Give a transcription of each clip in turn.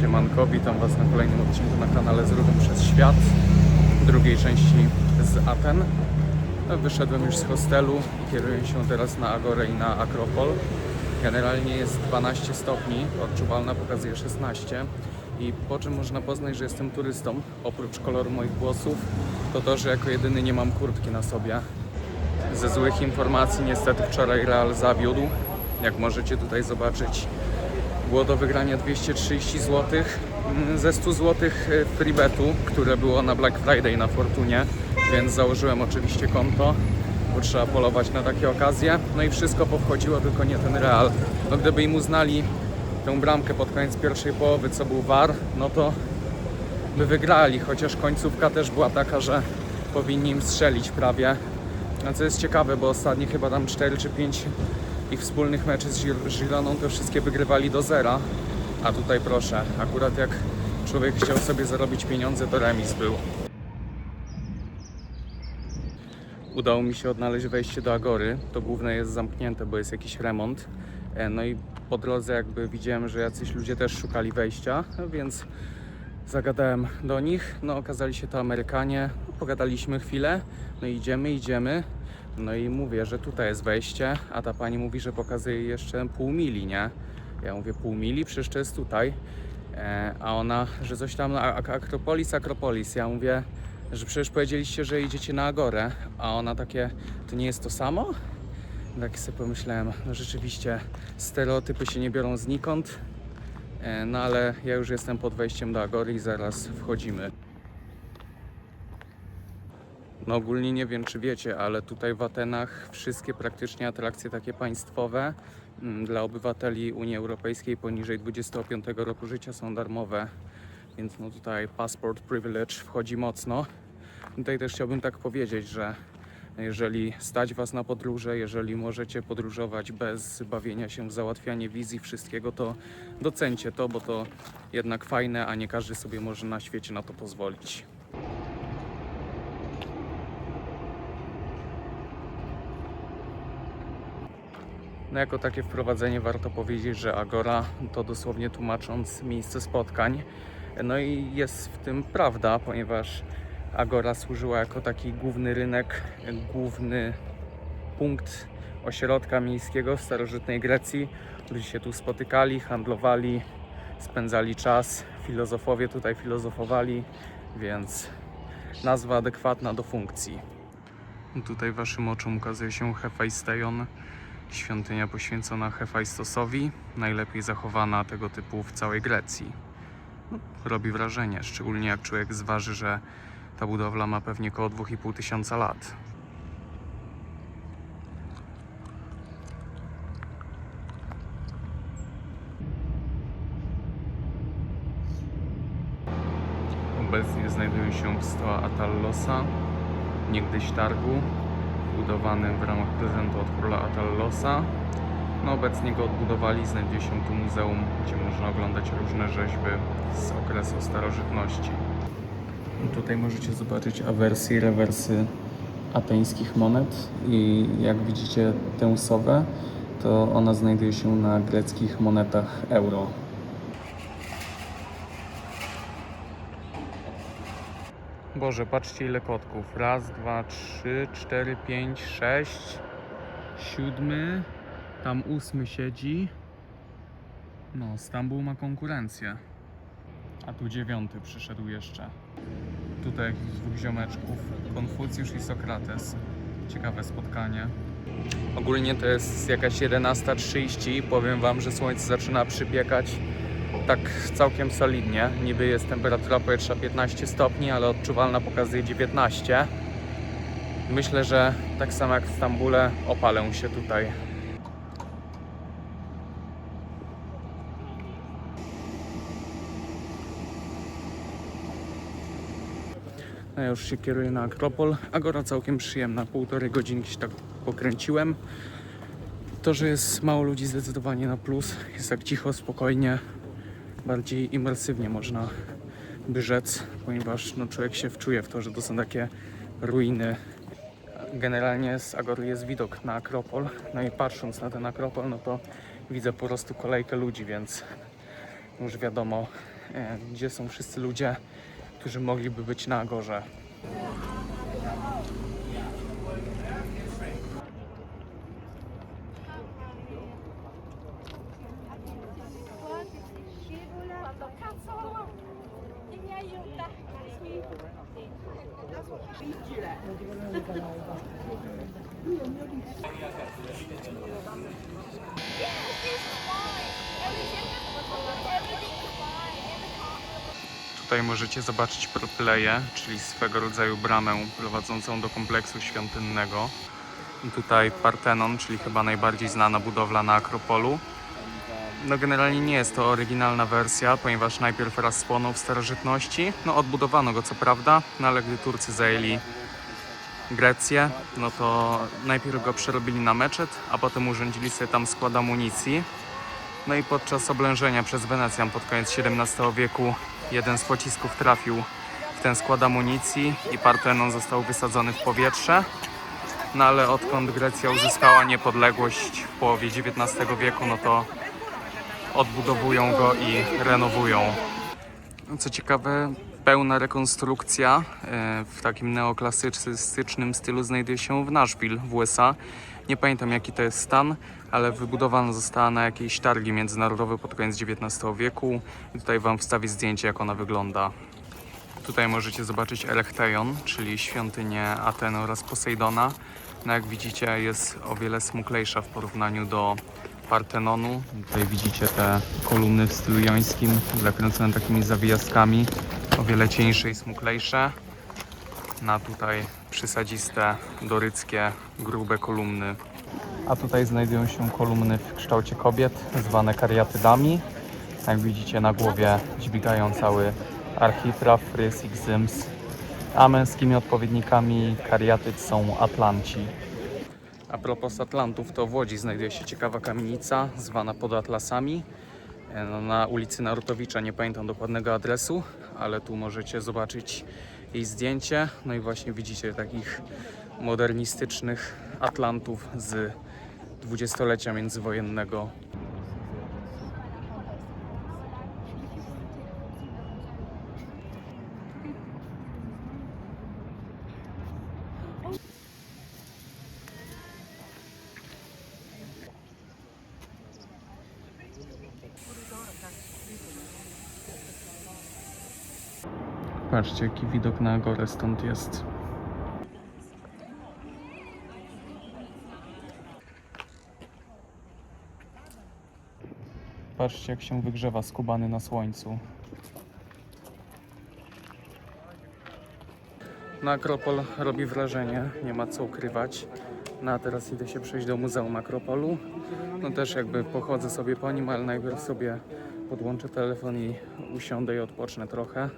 Siemanko, witam Was na kolejnym odcinku na kanale Z przez Świat, drugiej części z Aten. Wyszedłem już z hostelu i kieruję się teraz na Agorę i na Akropol. Generalnie jest 12 stopni, odczuwalna pokazuje 16. I po czym można poznać, że jestem turystą, oprócz koloru moich włosów, to to, że jako jedyny nie mam kurtki na sobie. Ze złych informacji niestety wczoraj Real zawiódł, jak możecie tutaj zobaczyć. Było do wygrania 230 zł ze 100 zł freebetu, które było na Black Friday na Fortunie, więc założyłem oczywiście konto, bo trzeba polować na takie okazje. No i wszystko powchodziło, tylko nie ten Real. No gdyby im uznali tę bramkę pod koniec pierwszej połowy, co był VAR, no to by wygrali, chociaż końcówka też była taka, że powinni im strzelić prawie. A co jest ciekawe, bo ostatnie chyba tam 4 czy 5 ich wspólnych meczy z Gir- Gironą to wszystkie wygrywali do zera. A tutaj proszę, akurat jak człowiek chciał sobie zarobić pieniądze, to remis był. Udało mi się odnaleźć wejście do Agory. To główne jest zamknięte, bo jest jakiś remont. E, No i po drodze jakby widziałem, że jacyś ludzie też szukali wejścia, więc zagadałem do nich. No okazali się to Amerykanie. Pogadaliśmy chwilę. No idziemy, idziemy. No i mówię, że tutaj jest wejście, a ta pani mówi, że pokazuje jeszcze pół mili, nie? Ja mówię pół mili, przecież to jest tutaj. E, a ona, że coś tam Ak- Akropolis, Akropolis. Ja mówię, że przecież powiedzieliście, że idziecie na Agorę, a ona takie, to nie jest to samo? Tak sobie pomyślałem, no rzeczywiście stereotypy się nie biorą znikąd, e, no ale ja już jestem pod wejściem do Agory i zaraz wchodzimy. No ogólnie nie wiem czy wiecie, ale tutaj w Atenach wszystkie praktycznie atrakcje takie państwowe mm, dla obywateli Unii Europejskiej poniżej 25 roku życia są darmowe. Więc no tutaj passport privilege wchodzi mocno. Tutaj też chciałbym tak powiedzieć, że jeżeli stać Was na podróże, jeżeli możecie podróżować bez bawienia się w załatwianie wiz i wszystkiego, to docencie to, bo to jednak fajne, a nie każdy sobie może na świecie na to pozwolić. No jako takie wprowadzenie warto powiedzieć, że Agora to dosłownie tłumacząc miejsce spotkań. No i jest w tym prawda, ponieważ Agora służyła jako taki główny rynek, główny punkt ośrodka miejskiego w starożytnej Grecji. Ludzie się tu spotykali, handlowali, spędzali czas. Filozofowie tutaj filozofowali, więc nazwa adekwatna do funkcji. Tutaj waszym oczom ukazuje się Hefajstion, świątynia poświęcona Hefajstosowi, najlepiej zachowana tego typu w całej Grecji. No, robi wrażenie, szczególnie jak człowiek zważy, że ta budowla ma pewnie około 2,5 tysiąca lat. Obecnie znajduję się w stoła Atallosa, niegdyś targu, budowanym w ramach prezentu od króla Atallosa. No obecnie go odbudowali, znajduje się tu muzeum, gdzie można oglądać różne rzeźby z okresu starożytności. Tutaj możecie zobaczyć awersy i rewersy ateńskich monet i jak widzicie tę sowę, to ona znajduje się na greckich monetach euro. Boże, patrzcie ile kotków. Raz, dwa, trzy, cztery, pięć, sześć, siódmy, tam ósmy siedzi. No, Stambuł ma konkurencję. A tu dziewiąty przyszedł jeszcze. Tutaj jakichś dwóch ziomeczków. Konfucjusz i Sokrates. Ciekawe spotkanie. Ogólnie to jest jakaś 11.30. Powiem Wam, że słońce zaczyna przypiekać tak całkiem solidnie. Niby jest temperatura powietrza 15 stopni, ale odczuwalna pokazuje 19. Myślę, że tak samo jak w Stambule opalę się tutaj. No ja już się kieruję na Akropol. Agora całkiem przyjemna, półtorej godzinki się tak pokręciłem. To, że jest mało ludzi zdecydowanie na plus. Jest tak cicho, spokojnie, bardziej imersywnie można by rzec, ponieważ no, człowiek się wczuje w to, że to są takie ruiny. Generalnie z Agory jest widok na Akropol, no i patrząc na ten Akropol, no to widzę po prostu kolejkę ludzi, więc już wiadomo e, gdzie są wszyscy ludzie, którzy mogliby być na Agorze. Tutaj możecie zobaczyć propleje, czyli swego rodzaju bramę prowadzącą do kompleksu świątynnego. I tutaj Partenon, czyli chyba najbardziej znana budowla na Akropolu. No generalnie nie jest to oryginalna wersja, ponieważ najpierw raz spłonął w starożytności. No odbudowano go co prawda, no ale gdy Turcy zajęli Grecję, no to najpierw go przerobili na meczet, a potem urządzili sobie tam skład amunicji. No i podczas oblężenia przez Wenecjan pod koniec XVII wieku jeden z pocisków trafił w ten skład amunicji i Partenon został wysadzony w powietrze. No ale odkąd Grecja uzyskała niepodległość w połowie XIX wieku, no to odbudowują go i renowują. Co ciekawe, pełna rekonstrukcja e, w takim neoklasycznym stylu znajduje się w Nashville w USA. Nie pamiętam jaki to jest stan, ale wybudowana została na jakiejś targi międzynarodowe pod koniec XIX wieku. I tutaj Wam wstawię zdjęcie jak ona wygląda. Tutaj możecie zobaczyć Erechteion, czyli świątynię Ateny oraz Posejdona. No jak widzicie jest o wiele smuklejsza w porównaniu do Partenonu. Tutaj widzicie te kolumny w stylu jońskim, zakręcone takimi zawijaskami, o wiele cieńsze i smuklejsze. Na tutaj przysadziste, doryckie, grube kolumny. A tutaj znajdują się kolumny w kształcie kobiet, zwane kariatydami. Jak widzicie na głowie dźwigają cały architraw, fryz i gzyms. A męskimi odpowiednikami kariatyd są Atlanci. A propos Atlantów, to w Łodzi znajduje się ciekawa kamienica zwana pod Atlasami. E, No, na ulicy Narutowicza, nie pamiętam dokładnego adresu, ale tu możecie zobaczyć jej zdjęcie. No i właśnie widzicie takich modernistycznych Atlantów z dwudziestolecia międzywojennego. Patrzcie, jaki widok na górę stąd jest. Patrzcie, jak się wygrzewa skubany na słońcu. Na Akropol robi wrażenie, nie ma co ukrywać. No a teraz idę się przejść do Muzeum Akropolu. No też jakby pochodzę sobie po nim, ale najpierw sobie podłączę telefon i usiądę i odpocznę trochę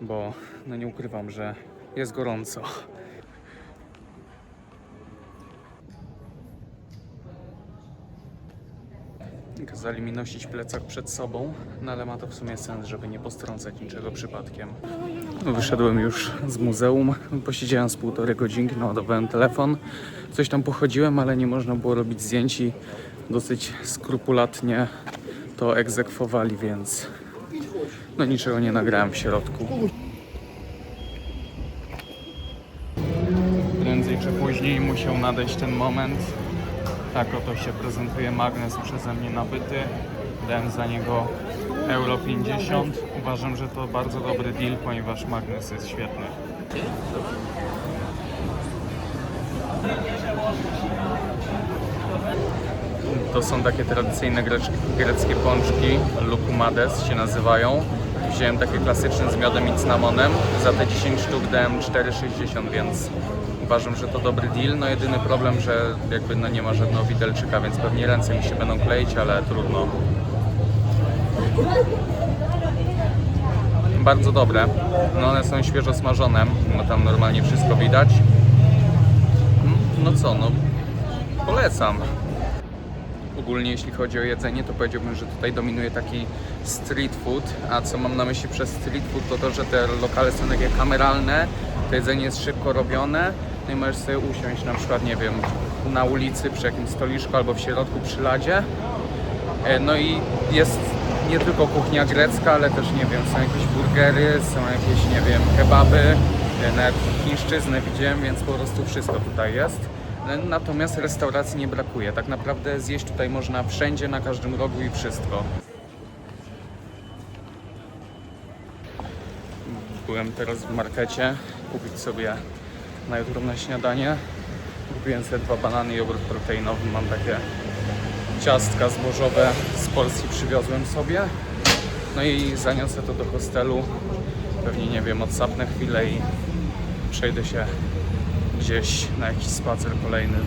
bo no nie ukrywam, że jest gorąco. Kazali mi nosić plecak przed sobą, no ale ma to w sumie sens, żeby nie postrącać niczego przypadkiem. No, Wyszedłem już z muzeum, posiedziałem z półtorej godzinki, naładowałem telefon, coś tam pochodziłem, ale nie można było robić zdjęć i dosyć skrupulatnie to egzekwowali, więc no niczego nie nagrałem w środku. Prędzej czy później musiał nadejść ten moment. Tak oto się prezentuje magnes przeze mnie nabyty. Dałem za niego euro 50. Uważam, że to bardzo dobry deal, ponieważ magnes jest świetny. To są takie tradycyjne greckie, pączki, lukumades się nazywają. Wziąłem takie klasyczne z miodem i cynamonem. Za te 10 sztuk dałem 4,60, więc uważam, że to dobry deal. No jedyny problem, że jakby no nie ma żadnego widelczyka, więc pewnie ręce mi się będą kleić, ale trudno. Bardzo dobre. No one są świeżo smażone, no tam normalnie wszystko widać. No co, no polecam. Ogólnie jeśli chodzi o jedzenie, to powiedziałbym, że tutaj dominuje taki street food, a co mam na myśli przez street food, to to, że te lokale są takie kameralne, to jedzenie jest szybko robione, no i możesz sobie usiąść na przykład, nie wiem, na ulicy przy jakimś stoliczku albo w środku przy ladzie. E, No i jest nie tylko kuchnia grecka, ale też nie wiem, są jakieś burgery, są jakieś, nie wiem, kebaby, e, nawet chińszczyznę widziałem, więc po prostu wszystko tutaj jest. Natomiast restauracji nie brakuje. Tak naprawdę zjeść tutaj można wszędzie, na każdym rogu i wszystko. Byłem teraz w markecie kupić sobie na jutro na śniadanie. Kupiłem sobie dwa banany i jogurt proteinowy. Mam takie ciastka zbożowe z Polski przywiozłem sobie. No i zaniosę to do hostelu. Pewnie nie wiem, odsapnę chwilę i przejdę się gdzieś na jakiś spacer kolejny.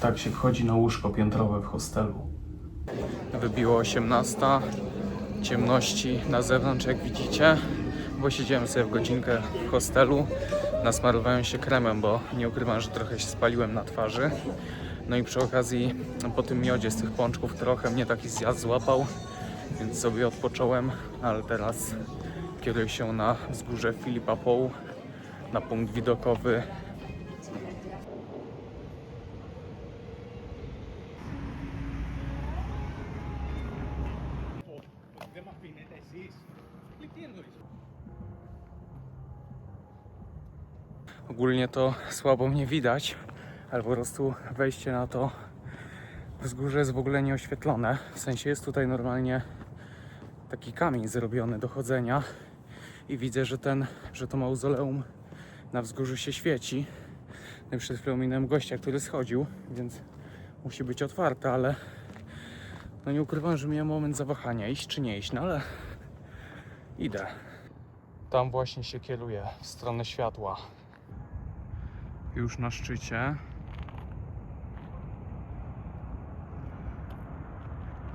Tak się wchodzi na łóżko piętrowe w hostelu. Wybiło 18. Ciemności na zewnątrz, jak widzicie. Bo siedziałem sobie w godzinkę w hostelu. Nasmarowałem się kremem, bo nie ukrywam, że trochę się spaliłem na twarzy. No i przy okazji po tym miodzie z tych pączków trochę mnie taki zjazd złapał, więc sobie odpocząłem, ale teraz kieruję się na wzgórze Filipa Poł, na punkt widokowy Ogólnie to słabo mnie widać, ale po prostu wejście na to wzgórze jest w ogóle nieoświetlone. W sensie jest tutaj normalnie taki kamień zrobiony do chodzenia i widzę, że ten, że to mauzoleum na wzgórzu się świeci. No i przed chwilą minąłem gościa, który schodził, więc musi być otwarte, ale no nie ukrywam, że miałem moment zawahania, iść czy nie iść, no ale idę. Tam właśnie się kieruję, w stronę światła już na szczycie.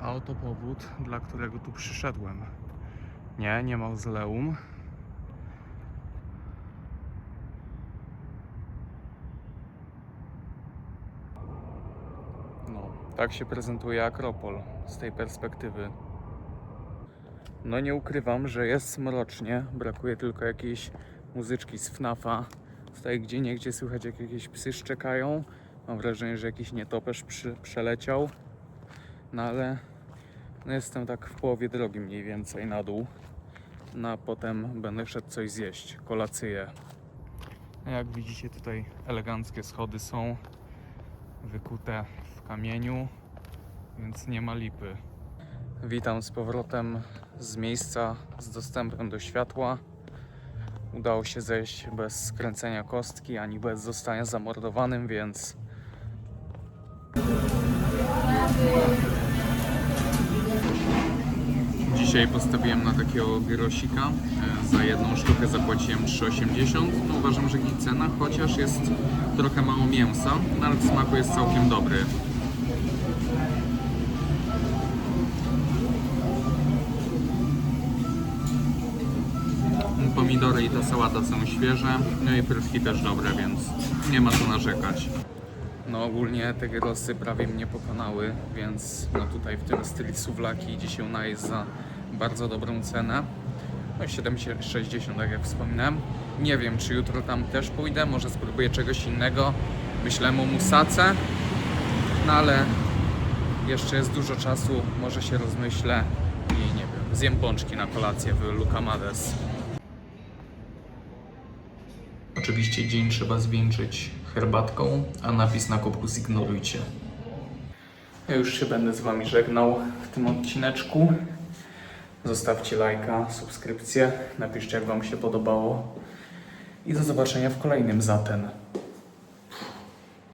A oto powód, dla którego tu przyszedłem. Nie, nie mauzoleum. No, tak się prezentuje Akropol z tej perspektywy. No nie ukrywam, że jest mrocznie. Brakuje tylko jakiejś muzyczki z FNAFa. Tutaj gdzie niegdzie słychać jak jakieś psy szczekają. Mam wrażenie, że jakiś nietoperz przy, przeleciał. No ale no jestem tak w połowie drogi mniej więcej na dół. No a potem będę szedł coś zjeść, kolację. Jak widzicie tutaj eleganckie schody są wykute kamieniu, więc nie ma lipy. Witam z powrotem z miejsca z dostępem do światła. Udało się zejść bez skręcenia kostki ani bez zostania zamordowanym, więc Dzisiaj postawiłem na takiego grosika. E, Za jedną sztukę zapłaciłem 3,80. No uważam, że git cena, chociaż jest trochę mało mięsa, no ale w smaku jest całkiem dobry. Pomidory i ta sałata są świeże, no i frytki też dobre, więc nie ma co narzekać. No ogólnie te gyrosy prawie mnie pokonały, więc no tutaj w tym street suwlaki idzie się najeść za bardzo dobrą cenę. No 7,60 tak jak wspominałem. Nie wiem czy jutro tam też pójdę, może spróbuję czegoś innego. Myślałem o musace, no ale jeszcze jest dużo czasu, może się rozmyślę i nie wiem, zjem pączki na kolację w Lucamades. Oczywiście dzień trzeba zwieńczyć herbatką, a napis na kubku zignorujcie. Ja już się będę z Wami żegnał w tym odcineczku. Zostawcie lajka, subskrypcję, napiszcie jak Wam się podobało i do zobaczenia w kolejnym zaten.